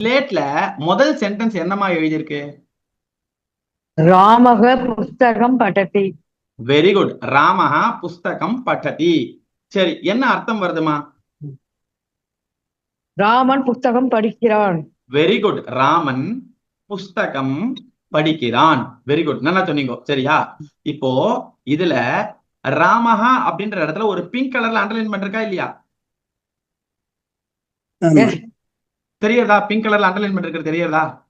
ஸ்லேட்ல முதல் சென்டென்ஸ் என்னமா எழுதியிருக்கு? ராமக புஸ்தகம் படதி வெரி குட் ராமஹா புஸ்தகம் பட்டதி. சரி என்ன அர்த்தம் வருதுமா? ராமன் புஸ்தகம் படிக்கிறான். வெரி குட் ராமன் புஸ்தகம் படிக்கிறான். வெரி குட் நல்லா சொன்னீங்க. சரியா? இப்போ இதுல ராமஹா அப்படின்ற இடத்துல ஒரு பிங்க் கலர்ல அண்டர்லைன் பண்ணிருக்கா இல்லையா? தெரியறதா? பிங்க் கலர்ல அண்டர்லைன் பண்ணிருக்கிறது தெரியறதா?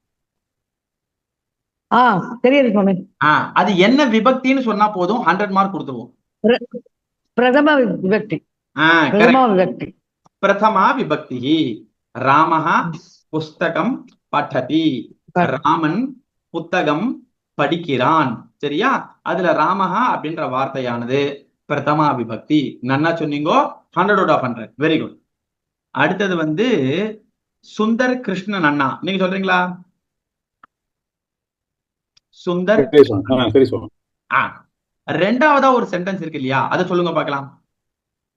ஆ தெரியுது சுவாமி. ஆ அது என்ன விபக்தின்னு சொன்னா போதும் ஹண்ட்ரட் மார்க் கொடுத்துருவோம். பிரதம விபக்தி. பிரதம. விபக்தி. பிரதமா விபக்தி. ராமஹா புஸ்தகம் பठति ராமன் புத்தகம் படிக்கிறான். சரியா? அதுல ராமஹா அப்படின்ற வார்த்தையானது பிரதமா விபக்தி. நன்னா சொன்னீங்கோ? Hundred out of hundred very good அடுத்தது வந்து சுந்தர் கிருஷ்ணன் அண்ணா. நீங்க சொல்றீங்களா? சுந்தர் ரெண்டாவதா ஒரு சென்டென்ஸ் இருக்கு இல்லையா? அதை சொல்லுங்க பார்க்கலாம்.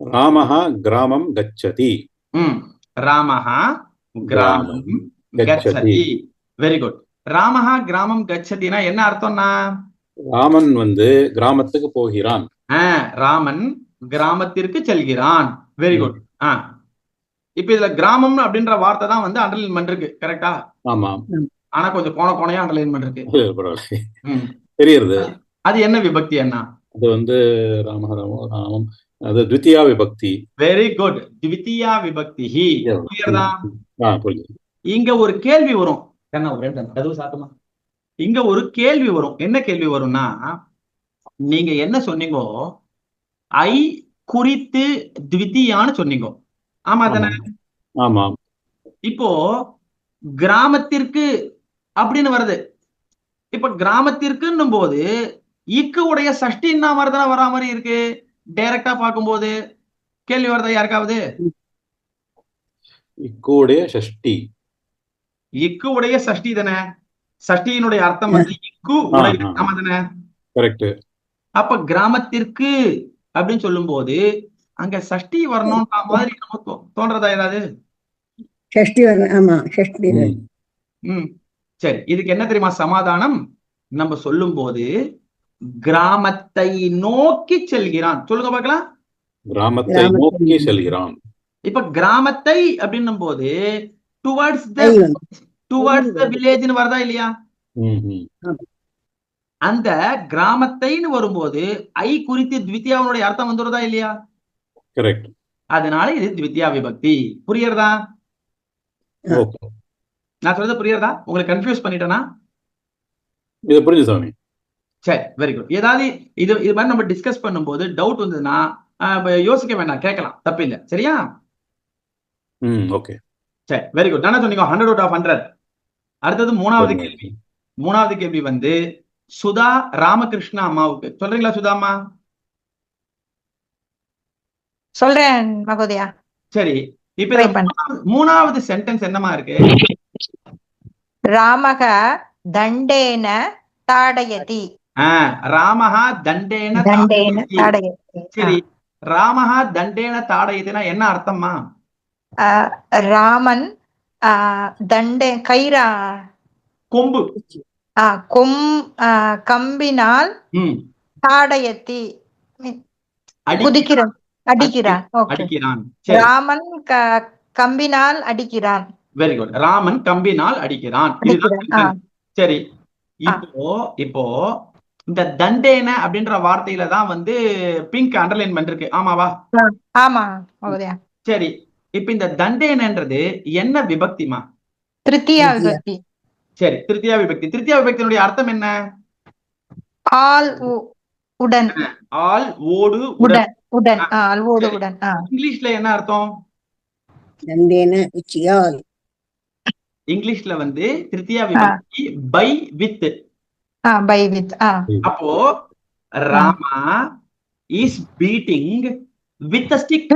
ராமः கிராமம் கச்சதி. ம். ராமஹா கிராமம் கச்சதி. வெரி குட் ராமஹா கிராமம் கச்சதினா என்ன அர்த்தம்னா? ராமன் வந்து கிராமத்துக்கு போகிறான். ராமன் கிராமத்திற்கு செல்கிறான். வெரி குட் ஆ. இப்ப இதுல கிராமம் அப்படின்ற வார்த்தை தான் வந்து அண்டர்லைன் பண்ணிருக்கு கரெக்டா ஆமாம் ஆனா கொஞ்சம் கோண கோணையா அண்டர்லைன் ம். தெரியுது அது என்ன விபக்தி என்ன அது வந்து ராம ராம ராமம். அது த்வித்தியா விபக்தி. வெரி குட் த்வித்தியா விபக்தி. புரியுறதா இங்க ஒரு கேள்வி வரும். கண்ணா ஒரு கதவு சாத்துமா? இங்க ஒரு கேள்வி வரும். என்ன கேள்வி வரும்னா நீங்க என்ன சொன்னீங்கோ ஐ குறித்து த்வித்தியான்னு சொன்னீங்க. ஆமா தானே? ஆமாம் இப்போ கிராமத்திற்கு அப்படின்னு வருது. இப்ப கிராமத்திற்குன்னும் போது இக்கு உடைய சஷ்டின்னா வருதுன்னா வரா மாதிரி இருக்கு? டைரக்டா பார்க்கும்போது கேள்வி வருதா யாருக்காவது? இக்கூடைய ஷஷ்டி இக்கு உடைய சஷ்டி தானே? சஷ்டியினுடைய அர்த்தம் வந்து இக்கு உடைய. ஆமா தானே? கரெக்ட் அப்ப கிராமத்திற்கு அப்படின்னு சொல்லும்போது அங்க சஷ்டி வரணும்ன்ற மாதிரி நம்ம தோ- தோன்றதா ஏதாவது? வரணும் ஆமா வரணும். ம். சரி இதுக்கு என்ன தெரியுமா சமாதானம்? நம்ம சொல்லும்போது கிராமத்தை நோக்கி செல்கிறான். சொல்லுங்க பார்க்கலாம். கிராமத்தை நோக்கி செல்கிறான். இப்ப கிராமத்தை அப்படின்னும் போது டுவர்ட்ஸ் த டுவர்ட்ஸ் த வில்லேஜ்னு வருதா இல்லையா. அந்த கிராமத்தைன்னு வரும்போது ஐ குறித்து த்வித்தியாவுடைய அர்த்தம் வந்துடுறதா இல்லையா? கரெக்ட் அதனால இது த்வித்தியா விபக்தி. புரியுறதா நான் சொல்றது புரியுறதா உங்களுக்கு கன்ஃபியூஸ் பண்ணிட்டேனா? இது புரிஞ்சு சாமி. சரி வெரி குட் ஏதாவது இது இது மாதிரி நம்ம டிஸ்கஸ் பண்ணும்போது டவுட் வந்ததுன்னா யோசிக்க வேண்டாம் கேட்கலாம். தப்பில்லை. சரியா? ம் ஓகே சரி வெரி குட் தானே சொன்னீங்க ஹண்ட்ரட் அவுட் ஆஃப் ஹண்ட்ரட் அடுத்தது மூணாவது கேள்வி. மூணாவது கேள்வி வந்து சுதா ராமகிருஷ்ணா அம்மாவுக்கு சொல்றீங்களா சுதா அம்மா? சொல்றேன் மகோதயா. சரி இப்ப மூணாவது- சென்டென்ஸ் என்னமா இருக்கு? ராமக தண்டேன தாடயதி. ராமஹா தண்டேன தண்டேன தாடயதி. சரி ராமஹா தண்டேன தாடயதினா என்ன அர்த்தம்மா? ராமன் தண்டே கைரா கொம்பு. கொம் கம்பினால் தாடயத்தி அடி குதிக்கிறான் அடிக்கிறான். அடிக்கிறான். சரி. ராமன் கம்பினால் அடிக்கிறான். வெரி குட் ராமன் கம்பினால் அடிக்கிறான். சரி. இப்போ இப்போ இந்த தண்டேன அப்படின்ற வார்த்தையில தான் வந்து பிங்க் அண்டர்லைன் பண்ணிருக்கு ஆமாவா ஆமா சரி. இப்ப இந்த தண்டேனன்றது என்ன விபக்திமா? திருத்தியா. விபக்தி. சரி திருத்தியா விபக்தி. திருத்தியா விபக்தியினுடைய அர்த்தம் என்ன? ஆல் உடன். ஆல் ஓடு உடன். உடன் உடன். ஆ, அல்வோடு சரி. உடன். ஆ. இங்கிலீஷ்ல என்ன அர்த்தம்? தண்டேன உச்சியால். இங்கிலீஷ்ல வந்து திருத்தியா விபக்தி by with ah by with ah. அப்போ Rama is beating with stick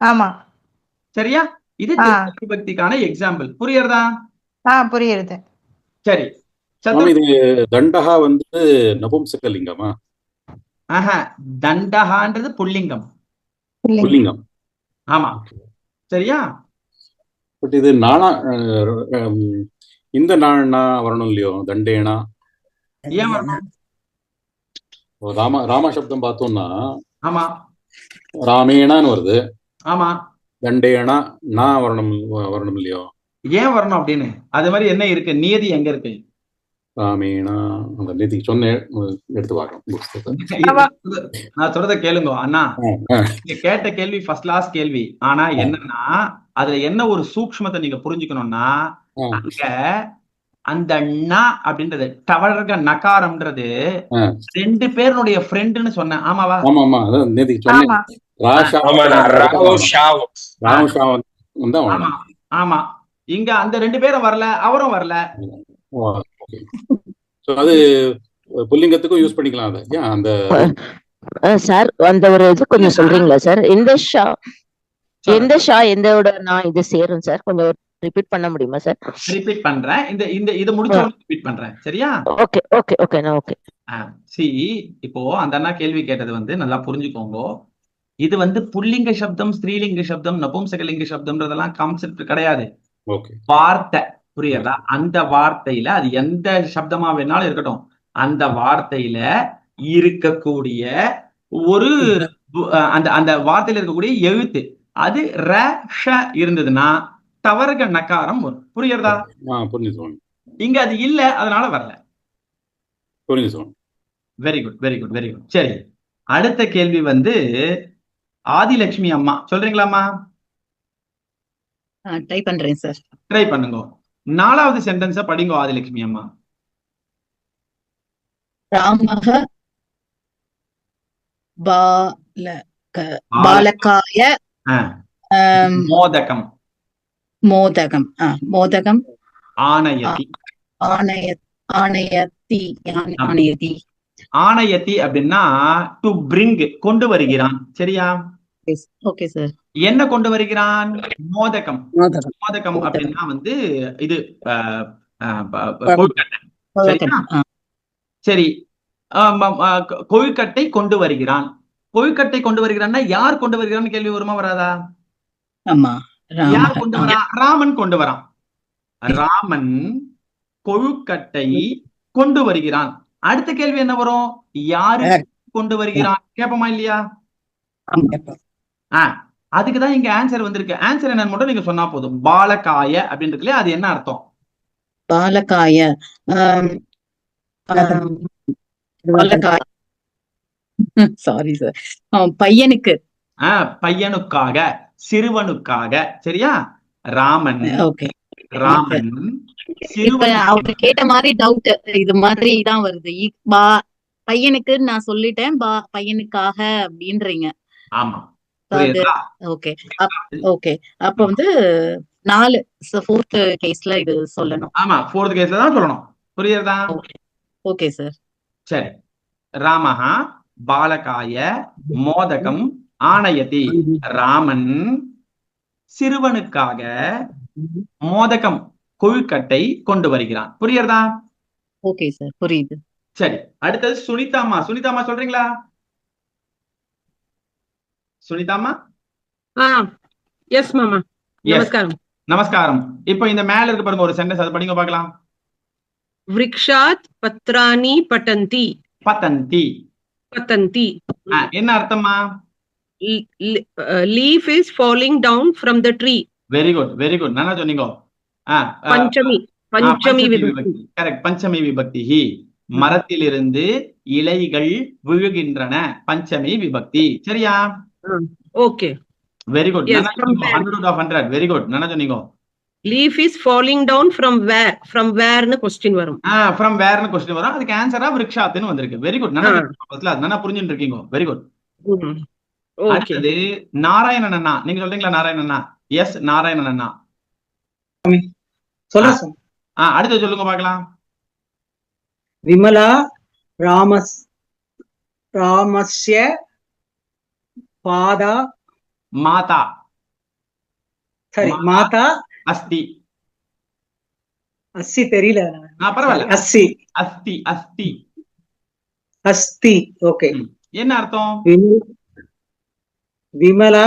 ஆமா. சரியா? இது விபக்திக்கான எக்ஸாம்பிள் புரியுறதா? ஆ புரியுது சரி. தண்டகா வந்து நபும்சகலிங்கமா? ஆஹா தண்டகான்றது புல்லிங்கம். புல்லிங்கம். ஆமா. சரியா? பட் இது நானா இந்த நானா வரணும் இல்லையோ? தண்டேனா? ஏன் வரணும்? ராம ராம சப்தம் பார்த்தோம்னா ஆமா. ராமேணான்னு வருது. ஆமா. தண்டேனா நான் வரணும் வரணும் இல்லையோ? ஏன் வரணும் அப்படின்னு? அது மாதிரி என்ன இருக்கு? நியதி எங்க இருக்கு? ராமேணா அந்த நேத்தி சொன்னேன் எடுத்து பார்க்கணும் புஸ்தகத்தை நான் சொல்றத கேளுங்க அண்ணா. கேட்ட கேள்வி ஃபர்ஸ்ட் கிளாஸ் கேள்வி. ஆனா என்னன்னா அதுல என்ன ஒரு சூக்ஷ்மத்தை நீங்க புரிஞ்சுக்கணும்னா. அங்க அந்த ந அப்படின்றது தவழ்க நகாரம்ன்றது. ரெண்டு பேருடைய ஃப்ரெண்டுன்னு சொன்னேன். ஆமாவா? ஆமா. ஆமா அதான் நேத்தி சொன்னேன் ஆமா ஆமா. இங்க அந்த ரெண்டு பேரும் வரல அவரும் வரல. அது புல்லிங்கத்துக்கும் யூஸ் பண்ணிக்கலாம் அதை. ஏன் அந்த சார் அந்த ஒரு இது கொஞ்சம் சொல்றீங்களா சார்? எந்த ஷா எந்த ஷா எந்தோட நான் இது சேரும் சார்? கொஞ்சம் ரிப்பீட் பண்ண முடியுமா சார்? ரிப்பீட் பண்றேன். இந்த இந்த இது முடிச்ச ரிப்பீட் பண்றேன். சரியா? ஓகே ஓகே ஓகே நான் ஓகே. சி இப்போ அந்த அண்ணா கேள்வி கேட்டது வந்து நல்லா புரிஞ்சுக்கோங்க. இது வந்து புல்லிங்க சப்தம் ஸ்திரீலிங்க சப்தம் நபும்சகலிங்க சப்தம்ன்றதெல்லாம் கான்செப்ட் கிடையாது. ஓகே. வார்த்தை. புரியுதா அந்த வார்த்தையில அது எந்த சப்தமா வேணாலும் இருக்கட்டும். அந்த வார்த்தையில இருக்கக்கூடிய ஒரு அந்த அந்த வார்த்தையில இருக்கக்கூடிய எழுத்து. அது ர ஷ இருந்ததுன்னா தவறுக நக்காரம் வரும். புரியுறதா? இங்க அது இல்ல அதனால வரல. Very good very good very good சரி. அடுத்த கேள்வி வந்து ஆதிலட்சுமி அம்மா. சொல்றீங்களாம்மா? ட்ரை பண்றேன் சார் ட்ரை பண்ணுங்க. நாலாவது சென்டென்ஸ படிங்க ஆதிலட்சுமி அம்மா. ராமக பாலக பாலகாய மோதகம். மோதகம். மோதகம். ஆனயதி ஆணைய ஆணையத்தி ஆணை- ஆணையதி ஆனயதி அப்படின்னா டு பிரிங் கொண்டு வருகிறான். சரியா? ஓகே சார் என்ன கொண்டு வருகிறான்? மோதகம். மோதகம். அப்படின்னா வந்து இது? சரி. கொழுக்கட்டை கொண்டு வருகிறான். கொழுக்கட்டை கொண்டு வருகிறான்னா யார் கொண்டு வருகிறான்னு கேள்வி வருமா வராதா? யார் கொண்டு வரா? ராமன் கொண்டு வரான். ராமன் கொழுக்கட்டை கொண்டு வருகிறான். அடுத்த கேள்வி என்ன வரும்? யாரு யார்? கொண்டு வருகிறான்? கேப்பமா இல்லையா? ஆ அதுக்குதான் இங்க ஆன்சர் வந்திருக்கு. ஆன்சர் என்னன்னு மட்டும் நீங்க சொன்னா போதும். பாலகாய அப்படின்னு இருக்கு இல்லையா? அது என்ன அர்த்தம்? பாலகாய பாலகாய சாரி சார் பையனுக்கு. ஆ பையனுக்காக சிறுவனுக்காக சரியா? ராமன். ஓகே ராமன் அவரு கேட்ட மாதிரி டவுட் இது மாதிரி தான் வருது. பா பையனுக்கு நான் சொல்லிட்டேன் பா பையனுக்காக அப்படின்றீங்க. ஆமா. ஓகே ஓகே அப்ப வந்து நாலு. ஃபோர்த் கேஸ்ல இது சொல்லணும். ஆமா ஃபோர்த் கேஸ்ல தான் சொல்லணும். புரியுறதா? ஓகே சார் சரி. ராமஹா பாலகாய மோதகம் ஆனயதி ராமன் சிறுவனுக்காக மோதகம் கொழுக்கட்டை கொண்டு வருகிறான். புரியுறதா? ஓகே சார் புரியுது. சரி. அடுத்தது சுனிதாமா சுனிதாமா சொல்றீங்களா? சுனிதாமா எஸ் மாமா. நமஸ்காரம். நமஸ்காரம். இப்போ இந்த மேல இருக்கு பாருங்க ஒரு சென்டென்ஸ் அது படிங்க பார்க்கலாம். விரக்ஷாத் பத்ராணி பட்டந்தி. பதந்தி பத்தந்தி. ஆ, என்ன அர்த்தமா leaf is falling down from the tree very good very good நல்லா சொன்னீங்க. பஞ்சமி பஞ்சமி விபக்தி. கரெக்ட் பஞ்சமி விபக்தி. மரத்திலிருந்து இலைகள் விழுகின்றன. பஞ்சமி விபக்தி. சரியா? Okay very good? Hundred of hundred very good நல்லா சொன்னீங்க leaf is falling down from where from வேர்னு question வரும். ஃப்ரம் வேர்னு கொஸ்டின் வரும். அதுக்கு ஆன்சரா விருக்ஷாத்துன்னு வந்திருக்கு. வெரி குட் நல்லா ஆ. அது நல்லா புரிஞ்சுட்டு இருக்கீங்க? வெரி குட் ஓகே அடுத்தது நாராயணன் அண்ணா நீங்க சொல்றீங்களா நாராயணன் அண்ணா எஸ் நாராயணன் அண்ணா சார் ஆ. அடுத்து சொல்லுங்க பார்க்கலாம். விமலா ராமஸ் ராமஸ்ய பாதா மாதா. சரி மாதா அஸ்தி. அஸ்ஸி தெரியல. பரவாயில்ல. அஸ்ஸி அஸ்தி அஸ்தி. அஸ்தி. ஓகே. என்ன அர்த்தம்? விமலா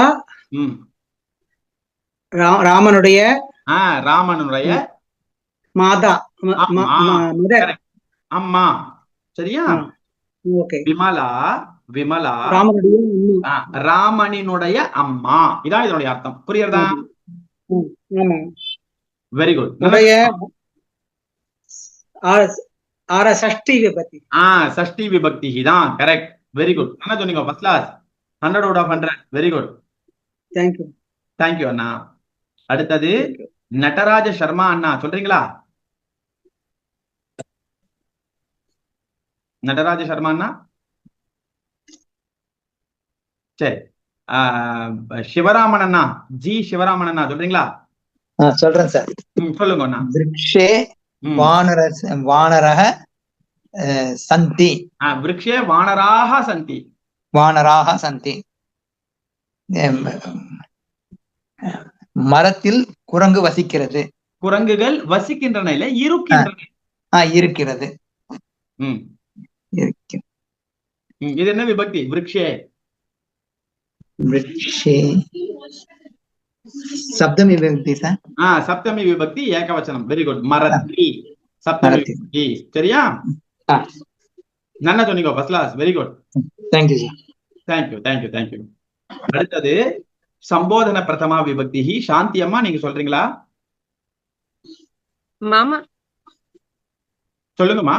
ராமனுடைய ராமனுடைய மாதா. மதர். அம்மா. சரியா. ஓகே. விமலா விமலா ராமனினுடைய அம்மா. இதான் இதனுடைய அர்த்தம். புரியுறதா வெரி குட் சஷ்டி விபத்தி. ஆ சஷ்டி விபக்தி தான். கரெக்ட் வெரி குட் என்ன சொன்னீங்க first class hundred out of hundred very good thank you thank you அண்ணா. அடுத்தது நடராஜ சர்மா அண்ணா. சொல்றீங்களா? நடராஜ சர்மா அண்ணா? சரி. சிவராமன் அண்ணா ஜி சிவராமன் அண்ணா சொல்றீங்களா சொல்றேன் சார். சொல்லுங்க அண்ணா. விருக்ஷே வானரக சந்தி. விருக்ஷே வானராக சந்தி. வானராக சந்தி. மரத்தில் குரங்கு வசிக்கிறது. குரங்குகள் வசிக்கின்றன இல்ல இருக்கின்றன. இருக்கிறது. ம், இருக்கு. ம், இது என்ன விபக்தி? விருக்ஷே. சப்தமி விபக்தி சார் ஆ சப்தமி விபக்தி ஏகவச்சனம் வெரி குட் மரத்தி சப்தமி. விபக்தி சரியா. நல்லா சொன்னீங்க first class very good thank you sir thank you thank you thank you அடுத்தது சம்போதன பிரதமா விபக்தி. சாந்தி அம்மா நீங்க சொல்றீங்களா? மாமா. சொல்லுங்கம்மா.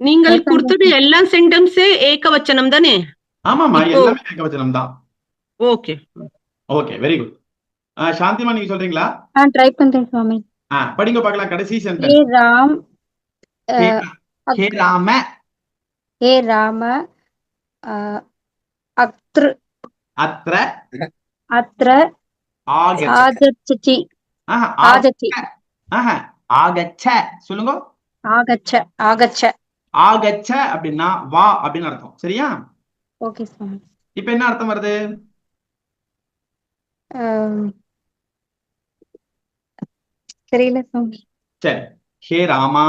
நீங்கள் கொடுத்தது எல்லா சென்டென்ஸே ஏகவச்சனம் தானே? ஆமாமா எல்லாமே ஏகவச்சனம் தான் ஓகே. ஓகே வெரி குட் சாந்திமா நீங்க சொல்றீங்களா? நான் ட்ரை பண்றேன் சுவாமி. ஆ, படிங்க பார்க்கலாம். கடைசி ஹே சென்டென்ஸ் ராம் ஹே அஹ், ஹே ராம. ஹே ராம அத்ரு அத்ர அத்ர ஆகச்ச. ஆகச்சி. ஆஹா, ஆகச்ச. சொல்லுங்க. ஆகச்ச ஆகச்ச. ஆகச்ச அப்படின்னா வா அப்படின்னு அர்த்தம். சரியா? ஓகே சுவாமி. இப்ப என்ன அர்த்தம் வருது? தெரியல சரி. ஹே ராமா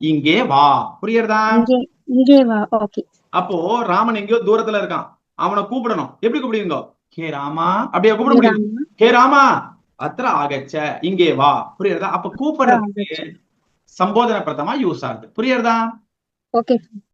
இங்கே வா. புரியுறதா இங்கே இங்கே வா. ஓகே. அப்போ ராமன் எங்கேயோ தூரத்துல இருக்கான். அவனை கூப்பிடணும். எப்படி கூப்பிடுவீங்க? ஹே ராமா. அப்படியே கூப்பிட முடியும் ஹே ராமா. அத்திர ஆகச்ச. இங்கே வா. புரியுறதா அப்ப கூப்பிடுறதுக்கு சம்போதன பிரதமா யூஸ் ஆகுது. புரியுறதா ஓகே.